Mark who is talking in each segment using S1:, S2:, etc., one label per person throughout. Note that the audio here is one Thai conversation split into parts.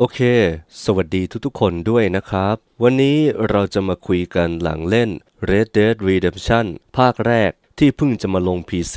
S1: โอเค สวัสดีทุกๆ คนด้วยนะครับ วันนี้เราจะมาคุยกันหลังเล่น Red Dead Redemption ภาคแรกที่เพิ่งจะมาลง PC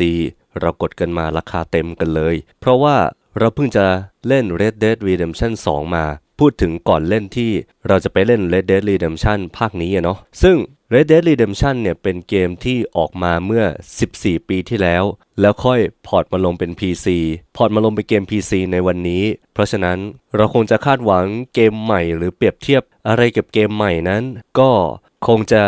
S1: เรากดกันมาราคาเต็มกันเลย เพราะว่าเราเพิ่งจะเล่น Red Dead Redemption 2 มา พูดถึงก่อนเล่นที่เราจะไปเล่น Red Dead Redemption ภาคนี้อะเนาะซึ่ง Red Dead Redemption เนี่ยเป็นเกมที่ออกมาเมื่อ 14 ปีที่แล้ว แล้วค่อยพอร์ตมาลงเป็น PC พอร์ตมาลงเป็นเกม PC ในวันนี้ เพราะฉะนั้นเราคงจะคาดหวังเกมใหม่หรือเปรียบเทียบอะไรกับเกมใหม่นั้น ก็คงจะ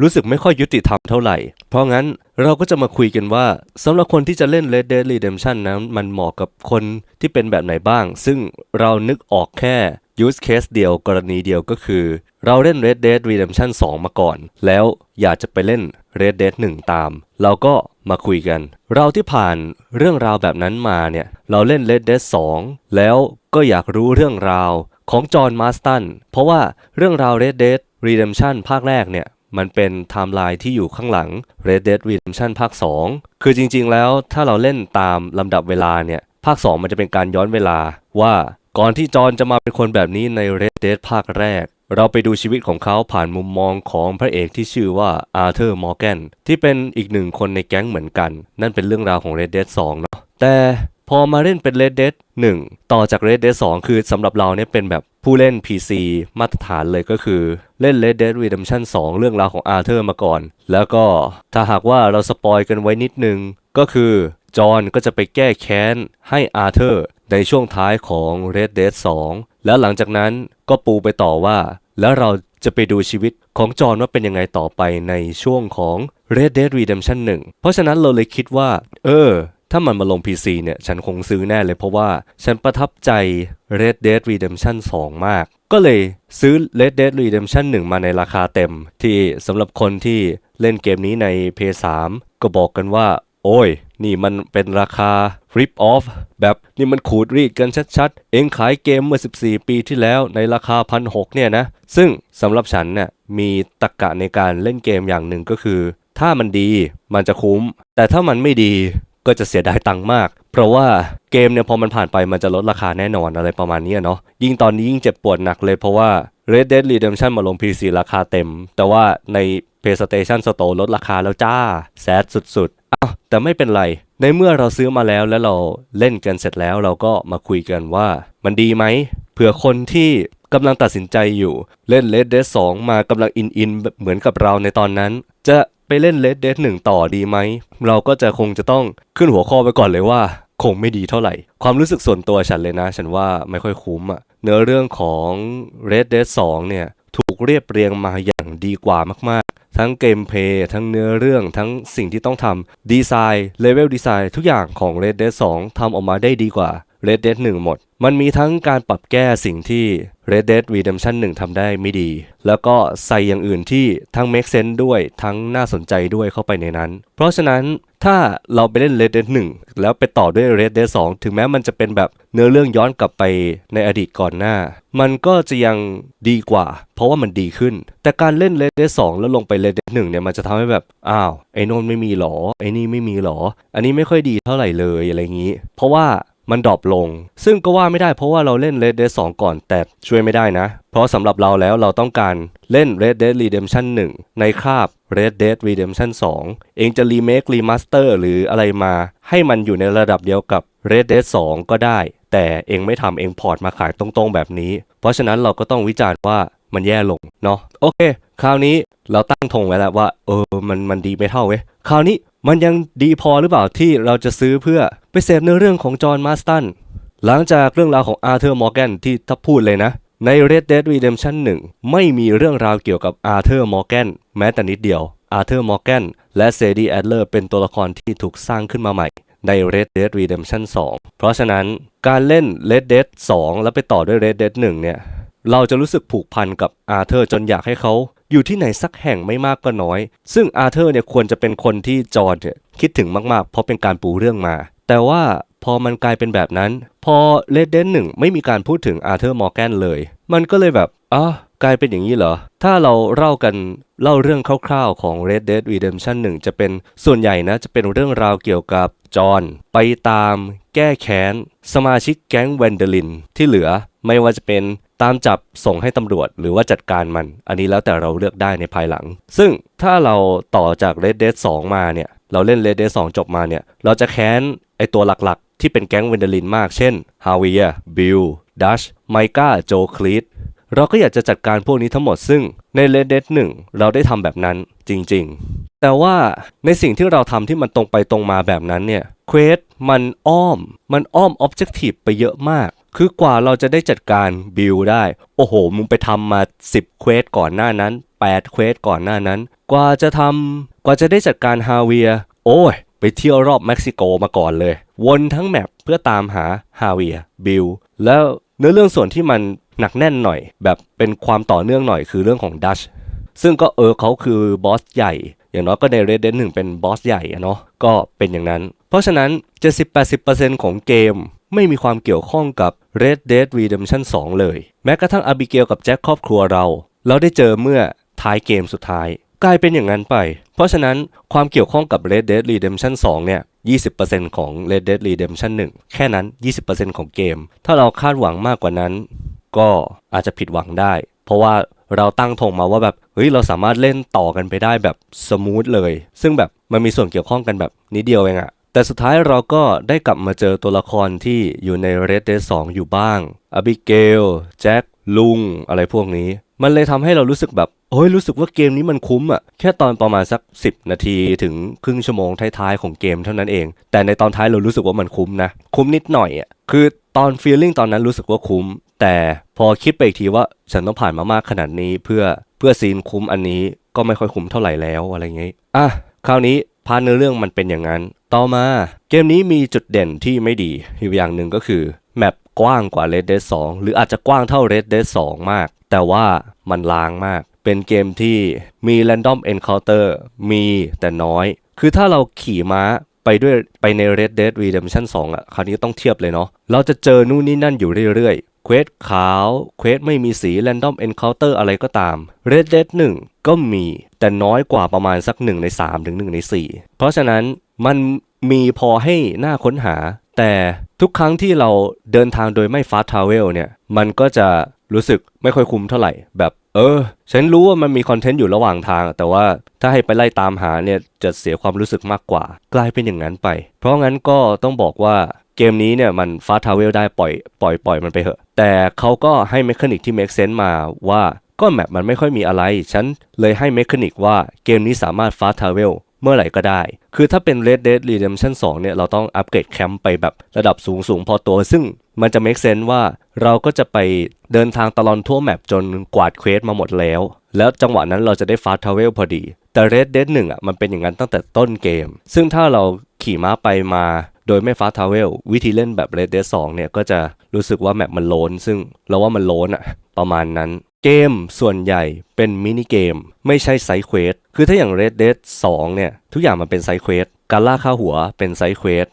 S1: รู้สึกไม่ค่อยยุติธรรมเท่าไหร่ เพราะงั้นเราก็จะมาคุยกันว่าสำหรับคนที่จะเล่น Red Dead Redemption นั้นมันเหมาะกับคนที่เป็นแบบไหนบ้าง ซึ่งเรานึกออกแค่ use case เดียวกรณีเดียวก็คือ เราเล่น Red Dead Redemption 2 มาก่อน แล้วอยากจะไปเล่น Red Dead 1 ตาม เราก็มาคุยกัน เราที่ผ่านเรื่องราวแบบนั้นมาเนี่ย เราเล่น Red Dead 2 แล้วก็อยากรู้เรื่องราวของจอห์นมาสตันเพราะว่าเรื่องราว Red Dead Redemption ภาคแรกเนี่ยมันเป็นไทม์ไลน์ที่อยู่ข้างหลัง Red Dead Redemption ภาค 2 คือจริงๆ แล้วถ้าเราเล่นตามลำดับเวลาเนี่ย ภาค 2 มันจะเป็นการย้อนเวลาว่า ก่อนที่จอห์นจะมาเป็นคนแบบนี้ใน Red Dead ภาคแรก เราไปดูชีวิตของเขาผ่านมุมมองของพระเอกที่ชื่อว่าอาร์เธอร์มอร์แกนที่เป็นอีกหนึ่งคนในแก๊งเหมือนกัน นั่นเป็นเรื่องราวของ Red Dead 2 เนาะแต่พอมาเล่นเป็น Red Dead 1 ต่อจาก Red Dead 2 คือสำหรับเราเนี่ยเป็นแบบผู้เล่น PC มาตรฐานเลยก็คือเล่น Red Dead Redemption 2 เรื่องราวของอาร์เธอร์มาก่อน แล้วก็ถ้าหากว่าเราสปอยกันไว้นิดนึง ก็คือ จอห์นก็จะไปแก้แค้นให้อาร์เธอร์ในช่วงท้ายของ Red Dead 2 แล้วหลังจากนั้นก็ปูไปต่อว่า แล้วเราจะไปดูชีวิตของจอห์นว่าเป็นยังไงต่อไปในช่วงของ Red Dead Redemption 1 เพราะฉะนั้นเราเลยคิดว่า เออ ถ้ามันมาลง PC เนี่ย ฉันคงซื้อแน่เลยเพราะว่าฉันประทับใจ Red Dead Redemption 2 มาก ก็เลยซื้อ Red Dead Redemption 1 มาในราคาเต็ม ที่สำหรับคนที่เล่นเกมนี้ใน PS3 ก็บอกกันว่า โอ้ยนี่มันเป็นราคา rip off แบบนี่มันขูดรีดกันชัดๆ เองขายเกมเมื่อ 14 ปีที่แล้วในราคาพันหเนี่ยนะ ซึ่งสำหรับฉันเนี่ยมีตรกกะในการเล่นเกมอย่างหนึ่งก็คือ ถ้ามันดีมันจะคุ้ม แต่ถ้ามันไม่ดีก็จะเสียดายตังค์มาก เพราะว่าเกมเนี่ยพอมันผ่านไปมันจะลดราคาแน่นอนอะไรประมาณนี้เนาะยิ่งตอนนี้ยิ่งเจ็บปวดหนักเลยเพราะว่า Red Dead Redemption มาลง PC ราคาเต็ม แต่ว่าใน PlayStation Store ลดราคาแล้วจ้าแซดสุดๆ แต่ไม่เป็นไร ในเมื่อเราซื้อมาแล้วแล้วเราเล่นกันเสร็จแล้วเราก็มาคุยกันว่ามันดีไหมเผื่อคนที่กำลังตัดสินใจอยู่ เล่น Red Dead 2มากำลังอินอินเหมือนกับเราในตอนนั้น จะไปเล่น Red Dead 1ต่อดีไหม เราก็จะคงจะต้องขึ้นหัวข้อไปก่อนเลยว่า คงไม่ดีเท่าไหร่ ความรู้สึกส่วนตัวฉันเลยนะ ฉันว่าไม่ค่อยคุ้มอะเนื้อเรื่องของ Red Dead 2เนี่ยถูกเรียบเรียงมาอย่างดีกว่ามากๆ ทั้งเกมเพลย์ทั้งเนื้อเรื่องทั้งสิ่งที่ต้องทำดีไซน์เลเวลดีไซน์ทุกอย่างของ Red Dead 2ทำออกมาได้ดีกว่า Red Dead 1 หมด มันมีทั้งการปรับแก้สิ่งที่ Red Dead Redemption 1 ทำได้ไม่ดี แล้วก็ใส่อย่างอื่นที่ทั้ง make sense ด้วยทั้งน่าสนใจด้วยเข้าไปในนั้น เพราะฉะนั้นถ้าเราไปเล่น Red Dead 1 แล้วไปต่อด้วย Red Dead 2 ถึงแม้มันจะเป็นแบบเนื้อเรื่องย้อนกลับไปในอดีตก่อนหน้า มันก็จะยังดีกว่า เพราะว่ามันดีขึ้น แต่การเล่น Red Dead 2 แล้วลงไป Red Dead 1 เนี่ยมันจะทำให้แบบ อ้าว ไอ้นนไม่มีหรอ ไอ้นี่ไม่มีหรอ อันนี้ไม่ค่อยดีเท่าไหร่เลยอะไรอย่างนี้ เพราะว่า มันดรอปลง ซึ่งก็ว่าไม่ได้เพราะว่าเราเล่น Red Dead 2 ก่อนแต่ช่วยไม่ได้นะ เพราะสำหรับเราแล้วเราต้องการเล่น Red Dead Redemption 1 ในคาบ Red Dead Redemption 2 เองจะรีเมครีมาสเตอร์หรืออะไรมา ให้มันอยู่ในระดับเดียวกับ Red Dead 2 ก็ได้ แต่เองไม่ทำเองพอร์ตมาขายตรงๆแบบนี้ เพราะฉะนั้นเราก็ต้องวิจารณ์ว่ามันแย่ลงเนาะโอเค คราวนี้เราตั้งธงไว้แล้วว่าเออมันมันดีไม่เท่าเว้ยคราวนี้ มันยังดีพอหรือเปล่าที่เราจะซื้อเพื่อไปเสพเนื้อเรื่องของจอห์นมาสตันหลังจากเรื่องราวของอาร์เธอร์มอร์แกนที่ถ้าพูดเลยนะ ใน Red Dead Redemption 1 ไม่มีเรื่องราวเกี่ยวกับอาร์เธอร์มอร์แกนแม้แต่นิดเดียวอาร์เธอร์มอร์แกนและเซดีแอดเลอร์เป็นตัวละครที่ถูกสร้างขึ้นมาใหม่ใน Red Dead Redemption 2 เพราะฉะนั้นการเล่น Red Dead 2 แล้วไปต่อด้วย Red Dead 1 เนี่ย เราจะรู้สึกผูกพันกับอาร์เธอร์จนอยากให้เขา อยู่ที่ไหนสักแห่งไม่มากก็น้อย ซึ่งอาร์เธอร์เนี่ยควรจะเป็นคนที่จอร์นเนี่ยคิดถึงมากๆ เพราะเป็นการปูเรื่องมา แต่ว่าพอมันกลายเป็นแบบนั้น พอเลดเดนหนึ่งไม่มีการพูดถึงอาร์เธอร์มอร์แกนเลย มันก็เลยแบบอ๋อกลายเป็นอย่างนี้เหรอ ถ้าเราเล่ากันเล่าเรื่องคร่าวๆของ Red Dead Redemption 1 จะเป็นส่วนใหญ่นะจะเป็นเรื่องราวเกี่ยวกับจอห์นไปตาม แก้แค้น สมาชิกแก๊งแวนเดลินที่เหลือ ไม่ว่าจะเป็นตามจับส่งให้ตำรวจหรือว่าจัดการมัน อันนี้แล้วแต่เราเลือกได้ในภายหลัง ซึ่งถ้าเราต่อจาก Red Dead 2 มาเนี่ย เราเล่น Red Dead 2 จบมาเนี่ย เราจะแค้นไอตัวหลักๆ ที่เป็นแก๊งเวนเดลินมาก เช่น ฮาวิเ r บิล ดัช ไมกาโจคลีดเราก็อยากจะจัดการพวกนี้ทั้งหมดซึ่งใน Red Dead 1 เราได้ทำแบบนั้นจริง ๆ แต่ว่าในสิ่งที่เราทำที่มันตรงไปตรงมาแบบนั้นเนี่ยเควสมันอ้อม มันอ้อมออบเจกตีฟไปเยอะมาก คือกว่าเราจะได้จัดการบิลได้ โอ้โห มึงไปทำมา 10 เควสก่อนหน้านั้น 8 เควสก่อนหน้านั้น กว่าจะทำกว่าจะได้จัดการฮาเวีย โอ้ย ไปเที่ยวรอบเม็กซิโกมาก่อนเลย วนทั้งแมปเพื่อตามหาฮาเวียบิลแล้วเนื้อเรื่องส่วนที่มันหนักแน่นหน่อย แบบเป็นความต่อเนื่องหน่อยคือเรื่องของดัชซึ่งก็เออเขาคือบอสใหญ่ อย่างน้อยก็ใน Red Dead 1 เป็นบอสใหญ่อะเนาะก็เป็นอย่างนั้น เพราะฉะนั้น 70-80%ของเกม ไม่มีความเกี่ยวข้องกับ Red Dead Redemption 2 เลย แม้กระทั่งอาบิเกลกับแจ็คครอบครัวเรา เราได้เจอเมื่อท้ายเกมสุดท้าย กลายเป็นอย่างนั้นไป เพราะฉะนั้นความเกี่ยวข้องกับ Red Dead Redemption 2 เนี่ย 20%ของ Red Dead Redemption 1 แค่นั้น 20%ของเกม ถ้าเราคาดหวังมากกว่านั้น ก็อาจจะผิดหวังได้ เพราะว่าเราตั้งธงมาว่าแบบเฮ้ยเราสามารถเล่นต่อกันไปได้แบบสมูทเลย ซึ่งแบบมันมีส่วนเกี่ยวข้องกันแบบนิดเดียวเองอะ แต่สุดท้ายเราก็ได้กลับมาเจอตัวละครที่อยู่ใน Red Dead 2 อยู่บ้างอบิเกลแจ็คลุง อะไรพวกนี้ มันเลยทำให้เรารู้สึกแบบ โอ้ยรู้สึกว่าเกมนี้มันคุ้มอะแค่ตอนประมาณสัก 10 นาทีถึงครึ่งชั่วโมงท้ายๆของเกมเท่านั้นเอง แต่ในตอนท้ายเรารู้สึกว่ามันคุ้มนะ คุ้มนิดหน่อยอะคือตอนฟีลลิ่งตอนนั้นรู้สึกว่าคุ้ม แต่พอคิดไปอีกทีว่าฉันต้องผ่านมามากขนาดนี้เพื่อเพื่อซีนคุ้มอันนี้ก็ไม่ค่อยคุ้มเท่าไหร่แล้วอะไรเงี้ยอะคราวนี้พาร์เนื้อเรื่องมันเป็นอย่างนั้น ต่อมาเกมนี้มีจุดเด่นที่ไม่ดีอยู่อย่างหนึ่งก็คือแมปกว้างกว่า Red Dead 2 หรืออาจจะกว้างเท่า Red Dead 2 มาก แต่ว่ามันล้างมาก เป็นเกมที่มี Random Encounter มีแต่น้อย คือถ้าเราขี่ม้าไปด้วยไปใน Red Dead Redemption 2อะคราวนี้ต้องเทียบเลยเนาะเราจะเจอนู่นนี่นั่นอยู่เรื่อยๆเควสขาวเควสไม่มีสี Random Encounter อะไรก็ตาม Red Dead 1 ก็มีแต่น้อยกว่าประมาณสัก 1 ใน 3 ถึง 1 ใน 4 เพราะฉะนั้น มันมีพอให้หน่าค้นหา แต่ทุกครั้งที่เราเดินทางโดยไม่ fast travel เนี่ย มันก็จะรู้สึกไม่ค่อยคุ้มเท่าไหร่ แบบเออ ฉันรู้ว่ามันมีคอนเทนต์อยู่ระหว่างทาง แต่ว่าถ้าให้ไปไล่ตามหาเนี่ยจะเสียความรู้สึกมากกว่า กลายเป็นอย่างนั้นไป เพราะงั้นก็ต้องบอกว่าเกมนี้เนี่ยมันฟาสทาวเวลได้ปล่อยปล่อยปล่อยมันไปเถอะ แต่เขาก็ให้เมคานิกที่ make sense มาว่าก็แมปมันไม่ค่อยมีอะไร ฉันเลยให้เมคานิกว่าเกมนี้สามารถฟาสทาวเวล เมื่อไหร่ก็ได้ คือถ้าเป็น Red Dead Redemption 2 เนี่ย เราต้องอัปเกรดแคมป์ไปแบบระดับสูงสูงพอตัว ซึ่งมันจะ make sense ว่าเราก็จะไปเดินทางตลอดทั่วแมปจนกวาดเควสมาหมดแล้ว แล้วจังหวะนั้นเราจะได้ฟาสทาวเวลพอดี แต่ Red Dead 1อะมันเป็นอย่างนั้นตั้งแต่ต้นเกม ซึ่งถ้าเราขี่ม้าไปมาโดยไม่ฟาสทาวเวลวิธีเล่นแบบ Red Dead 2 เนี่ย ก็จะรู้สึกว่าแมปมันโลนซึ่งเราว่ามันโลนอะประมาณนั้น เกมส่วนใหญ่เป็นมินิเกม ไม่ใช่ไซเควสคือถ้าอย่าง Red Dead 2 เนี่ย ทุกอย่างมันเป็นไซเควสการล่าค่าหัวเป็นไซเควส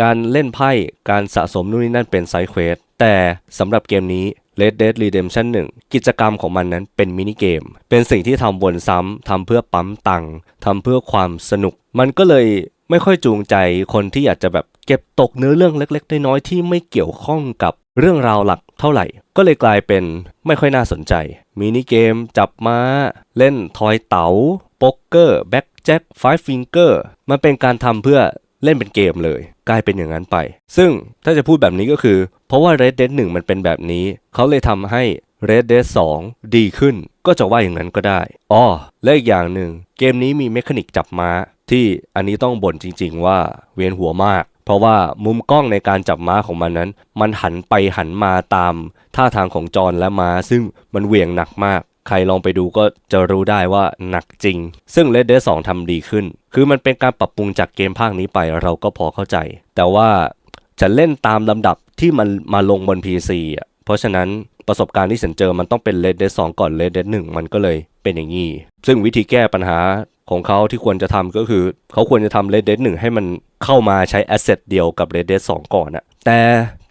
S1: การเล่นไพ่การสะสมนู่นนี่นั่นเป็นไซเควสแต่สำหรับเกมนี้ Red Dead Redemption 1 กิจกรรมของมันนั้นเป็นมินิเกม เป็นสิ่งที่ทำวนซ้ำทำเพื่อปั๊มตังค์ทำเพื่อความสนุก มันก็เลยไม่ค่อยจูงใจคนที่อยากจะแบบเก็บตกเนื้อเรื่องเล็ก ๆ น้อยๆที่ไม่เกี่ยวข้องกับเรื่องราวหลัก เท่าไหร่ ก็เลยกลายเป็นไม่ค่อยน่าสนใจ มินิเกม จับม้า เล่นทอยเต๋าโป๊กเกอร์ แบ็กแจ็คไฟฟิงเกอร์ มันเป็นการทำเพื่อเล่นเป็นเกมเลย กลายเป็นอย่างนั้นไป ซึ่งถ้าจะพูดแบบนี้ก็คือ เพราะว่า Red Dead 1 มันเป็นแบบนี้ เขาเลยทำให้ Red Dead 2 ดีขึ้น ก็จะว่าอย่างนั้นก็ได้อ๋อและอีกอย่างหนึ่ง เกมนี้มีเมคานิกจับม้า ที่อันนี้ต้องบ่นจริง ๆ ว่าเวียนหัวมาก เพราะว่ามุมกล้องในการจับม้าของมันนั้น มันหันไปหันมาตามท่าทางของจอนและม้า ซึ่งมันเหวี่ยงหนักมาก ใครลองไปดูก็จะรู้ได้ว่าหนักจริง ซึ่ง Red Dead 2ทำดีขึ้น คือมันเป็นการปรับปรุงจากเกมภาคนี้ไปเราก็พอเข้าใจ แต่ว่าฉันเล่นตามลำดับที่มันมาลงบน PC อะเพราะฉะนั้นประสบการณ์ที่ฉันเจอมันต้องเป็น Red Dead 2 ก่อน Red Dead 1 มันก็เลย เป็นอย่างนี้ ซึ่งวิธีแก้ปัญหาของเขาที่ควรจะทำก็คือ เขาควรจะทำ Red Dead 1 ให้มันเข้ามาใช้ asset เดียวกับ Red Dead 2 ก่อนอะแต่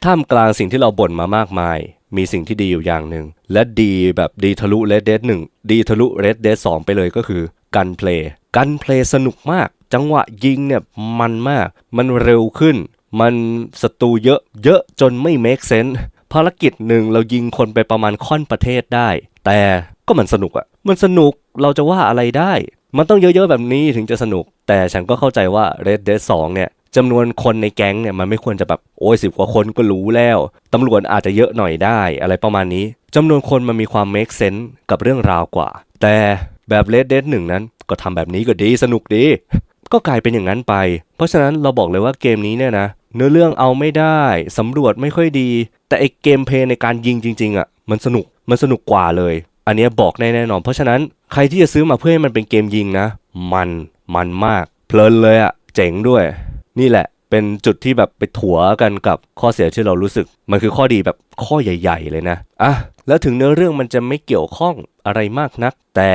S1: ท่ามกลางสิ่งที่เราบ่นมามากมาย มีสิ่งที่ดีอยู่อย่างหนึ่ง และดีแบบดีทะลุ Red Dead 1 ดีทะลุ Red Dead 2 ไปเลยก็คือกันเพลย์กันเพลย์สนุกมาก จังหวะยิงเนี่ยมันมาก มันเร็วขึ้น มันศัตรูเยอะเยอะจนไม่ make sense ภารกิจหนึ่งเรายิงคนไปประมาณค่อนประเทศได้ แต่ก็มันสนุกอะมันสนุกเราจะว่าอะไรได้ มันต้องเยอะๆแบบนี้ถึงจะสนุก แต่ฉันก็เข้าใจว่า Red Dead 2 เนี่ยจำนวนคนในแก๊งเนี่ยมันไม่ควรจะแบบโอ้ยสิบกว่าคนก็รู้แล้วตำรวจอาจจะเยอะหน่อยได้อะไรประมาณนี้จำนวนคนมันมีความ make sense กับเรื่องราวกว่า แต่แบบ Red Dead 1 นั้นก็ทำแบบนี้ก็ดีสนุกดี ก็กลายเป็นอย่างนั้นไป เพราะฉะนั้นเราบอกเลยว่าเกมนี้เนี่ยนะเนื้อเรื่องเอาไม่ได้สำรวจไม่ค่อยดี แต่ไอเกมเพลย์ในการยิงจริง ๆอะมันสนุก มันสนุกกว่าเลย อันนี้บอกได้แน่นอน เพราะฉะนั้นใครที่จะซื้อมาเพื่อให้มันเป็นเกมยิงนะ มันมันมาก เพลินเลยอะเจ๋งด้วย นี่แหละ เป็นจุดที่แบบไปถัวกันกับข้อเสียที่เรารู้สึก มันคือข้อดีแบบข้อใหญ่ ๆ เลยนะอะแล้วถึงเนื้อเรื่องมันจะไม่เกี่ยวข้องอะไรมากนัก แต่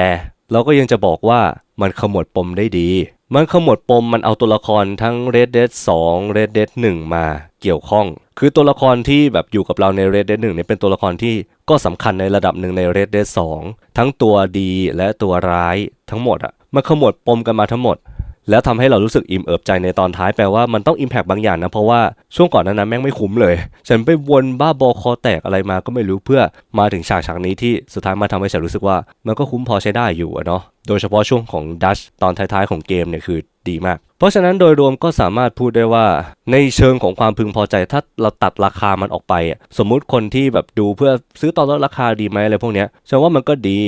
S1: เราก็ยังจะบอกว่ามันขมวดปมได้ดี มันขมวดปมมันเอาตัวละครทั้ง Red Dead 2 Red Dead 1 มาเกี่ยวข้อง คือตัวละครที่แบบอยู่กับเราใน Red Dead 1เนี่ยเป็นตัวละครที่ก็สำคัญในระดับหนึ่งใน Red Dead 2 ทั้งตัวดีและตัวร้ายทั้งหมดอะมันขมวดปมกันมาทั้งหมด แล้วทำให้เรารู้สึกอิ่มเอิบใจในตอนท้ายแปลว่ามันต้องอิมแพกบางอย่างนะเพราะว่าช่วงก่อนนั้นนะแม่งไม่คุ้มเลย ฉันไปวนบ้าบอคอแตกอะไรมาก็ไม่รู้เพื่อมาถึงฉากฉากนี้ที่สุดท้ายมาทำให้ฉันรู้สึกว่า มันก็คุ้มพอใช้ได้อยู่เนาะโดยเฉพาะช่วงของดัชตอนท้ายๆของเกมเนี่ยคือดีมาก เพราะฉะนั้นโดยรวมก็สามารถพูดได้ว่า ในเชิงของความพึงพอใจถ้าเราตัดราคามันออกไป สมมุติคนที่แบบดูเพื่อซื้อตอนลดราคาดีไหมอะไรพวกเนี้ยฉันว่ามันก็ดี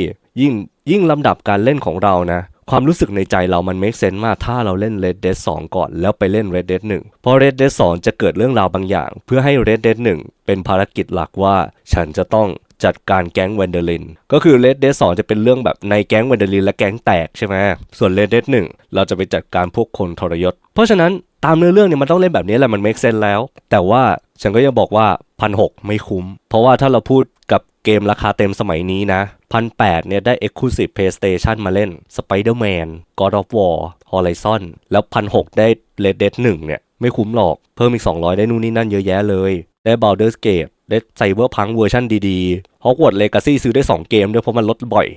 S1: ยิ่งยิ่งลำดับการเล่นของเรานะ ความรู้สึกในใจเรามัน make sense มากถ้าเราเล่น Red Dead 2 ก่อนแล้วไปเล่น Red Dead 1 เพราะ Red Dead 2 จะเกิดเรื่องราวบางอย่าง เพื่อให้ Red Dead 1 เป็นภารกิจหลักว่า ฉันจะต้องจัดการแก๊งแวนเดอร์ลินก็คือ Red Dead 2 จะเป็นเรื่องแบบในแก๊งแวนเดอร์ลินและแก๊งแตกใช่ไหมส่วน Red Dead 1 เราจะไปจัดการพวกคนทรยศ เพราะฉะนั้นตามเนื้อเรื่องเนี่ยมันต้องเล่นแบบนี้แหละมัน make sense แล้ว แต่ว่า ฉันก็ยังบอกว่าพันหกไม่คุ้ม เพราะว่าถ้าเราพูดกับเกมราคาเต็มสมัยนี้นะพันแเนี่ยได้ Exclusive PlayStation มาเล่น Spider-Man God of War Horizon แล้วพันหได้ Red Dead 1 เนี่ย ไม่คุ้มหรอก เพิ่มอีก 200 ได้นู่นนี่นั่นเยอะแยะเลย ได้ Baldur's Gate ได้ Cyberpunk เวอร์ชันดีๆ Hogwarts Legacy ซื้อได้ 2 เกมด้วยเพราะมันลดบ่อย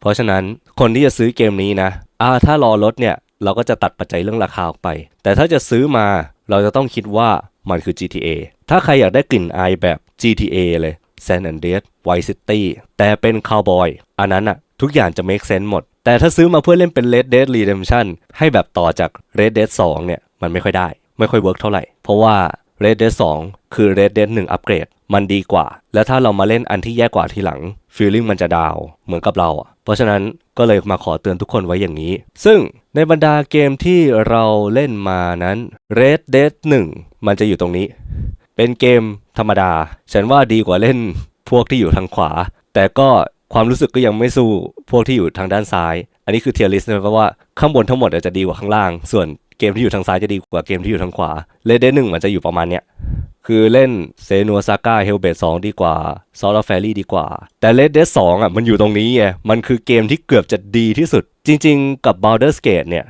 S1: เพราะฉะนั้นคนที่จะซื้อเกมนี้นะอ่าถ้ารอลดเนี่ย เราก็จะตัดปัจจัยเรื่องราคาออกไป แต่ถ้าจะซื้อมา เราจะต้องคิดว่ามันคือ GTA ถ้าใครอยากได้กลิ่นอายแบบ GTA เลย San Andreas Vice City แต่เป็นคาวบอย อันนั้นอะทุกอย่างจะ make sense หมด แต่ถ้าซื้อมาเพื่อเล่นเป็น Red Dead Redemption ให้แบบต่อจาก Red Dead 2 เนี่ย มันไม่ค่อยได้ ไม่ค่อยเวิร์กเท่าไหร่ เพราะว่า Red Dead 2 คือ Red Dead 1อัปเกรด มันดีกว่า แล้วถ้าเรามาเล่นอันที่แย่กว่าทีหลัง feeling มันจะดาวเหมือนกับเราอะเพราะฉะนั้นก็เลยมาขอเตือนทุกคนไว้อย่างนี้ ซึ่งในบรรดาเกมที่เราเล่นมานั้น Red Dead 1 มันจะอยู่ตรงนี้ เป็นเกมธรรมดา ฉันว่าดีกว่าเล่นพวกที่อยู่ทางขวา แต่ก็ความรู้สึกก็ยังไม่สู้พวกที่อยู่ทางด้านซ้าย อันนี้คือเทียร์ลิสต์นะเพราะว่าข้างบนทั้งหมดอาจจะดีกว่าข้างล่าง ส่วน เกมที่อยู่ทางซ้ายจะดีกว่าเกมที่อยู่ทางขวาเลเดนหนึ่งมันจะอยู่ประมาณเนี้ยคือเล่นเซนัวซาก้าเฮลเบตสองดีกว่าซอลแฟรี่ดีกว่า แต่เลดเดสองอะมันอยู่ตรงนี้ไงมันคือเกมที่เกือบจะดีที่สุด จริง ๆ กับ Baldur's Gate เนี่ย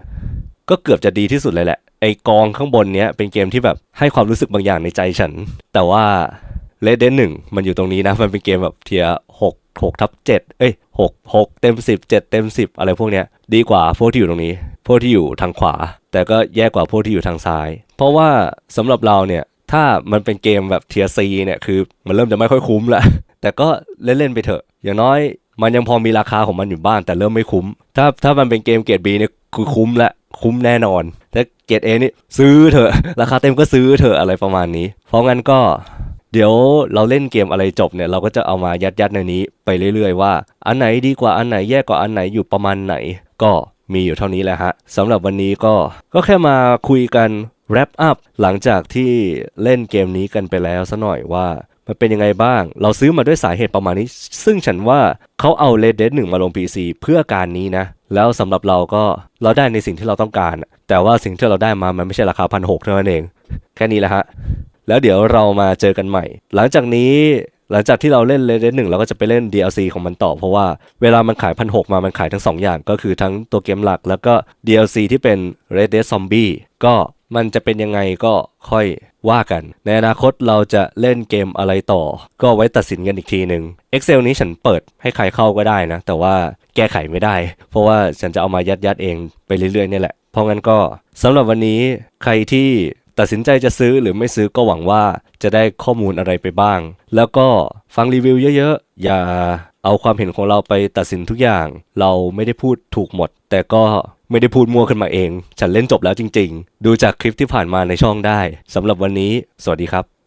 S1: ก็เกือบจะดีที่สุดเลยแหละ ไอกองข้างบนเนี้ยเป็นเกมที่แบบให้ความรู้สึกบางอย่างในใจฉัน แต่ว่า Red Dead 1มันอยู่ตรงนี้นะ มันเป็นเกมแบบเทียหกหกทับเจ็ดเอ้ยหกหกเต็มสิบเจ็ดเต็มสิบอะไรพวกเนี้ยดีกว่าพวกที่อยู่ตรงนี้ วกที่อยู่ทางขวา แต่ก็แย่กว่าพวกที่อยู่ทางซ้าย เพราะว่าสำหรับเราเนี่ยถ้ามันเป็นเกมแบบเทียซีเนี่ยคือมันเริ่มจะไม่ค่อยคุ้มละแต่ก็เล่นๆไปเถอะ อย่างน้อยมันยังพอมีราคาของมันอยู่บ้าง แต่เริ่มไม่คุ้ม ถ้าถ้ามันเป็นเกมเกรดบีเนี่ยคือคุ้มละคุ้มแน่นอนแต่เกรดเอนี่ซื้อเถอะ ราคาเต็มก็ซื้อเถอะอะไรประมาณนี้ เพราะงั้นก็ เดี๋ยวเราเล่นเกมอะไรจบเนี่ย เราก็จะเอามายัดยัดๆในนี้ไปเรื่อยๆว่า อันไหนดีกว่าอันไหนแย่กว่าอันไหนอยู่ประมาณไหน ก็ มีอยู่เท่านี้แหละฮะสำหรับวันนี้ก็ก็แค่มาคุยกัน wrap up หลังจากที่เล่นเกมนี้กันไปแล้วซะหน่อยว่ามันเป็นยังไงบ้าง เราซื้อมาด้วยสาเหตุประมาณนี้ ซึ่งฉันว่าเขาเอา Red Dead 1มาลง PC เพื่อการนี้นะ แล้วสำหรับเราก็เราได้ในสิ่งที่เราต้องการ แต่ว่าสิ่งที่เราได้มามันไม่ใช่ราคาพันหกเท่านั้นเอง แค่นี้แหละฮะ แล้วเดี๋ยวเรามาเจอกันใหม่ หลังจากนี้ หลังจากที่เราเล่น Red Dead 1เราก็จะไปเล่น DLC ของมันต่อ เพราะว่าเวลามันขายพันหมามันขายทั้ง 2 อย่าง ก็คือทั้งตัวเกมหลัก แล้วก็ DLC ที่เป็น Red Dead Zombie ก็มันจะเป็นยังไงก็ค่อยว่ากัน ในอนาคตเราจะเล่นเกมอะไรต่อ ก็ไว้ตัดสินกันอีกทีหนึ่ง Excel นี้ฉันเปิดให้ใครเข้าก็ได้นะ แต่ว่าแก้ไขไม่ได้ เพราะว่าฉันจะเอามายัดยัดเองไปเรื่อยๆเนี่ยแหละ เพราะงั้นก็สำหรับวันนี้ใครที่ ตัดสินใจจะซื้อหรือไม่ซื้อก็หวังว่าจะได้ข้อมูลอะไรไปบ้าง แล้วก็ฟังรีวิวเยอะๆ อย่าเอาความเห็นของเราไปตัดสินทุกอย่าง เราไม่ได้พูดถูกหมด แต่ก็ไม่ได้พูดมั่วขึ้นมาเอง ฉันเล่นจบแล้วจริง ๆ ดูจากคลิปที่ผ่านมาในช่องได้สำหรับวันนี้ สวัสดีครับ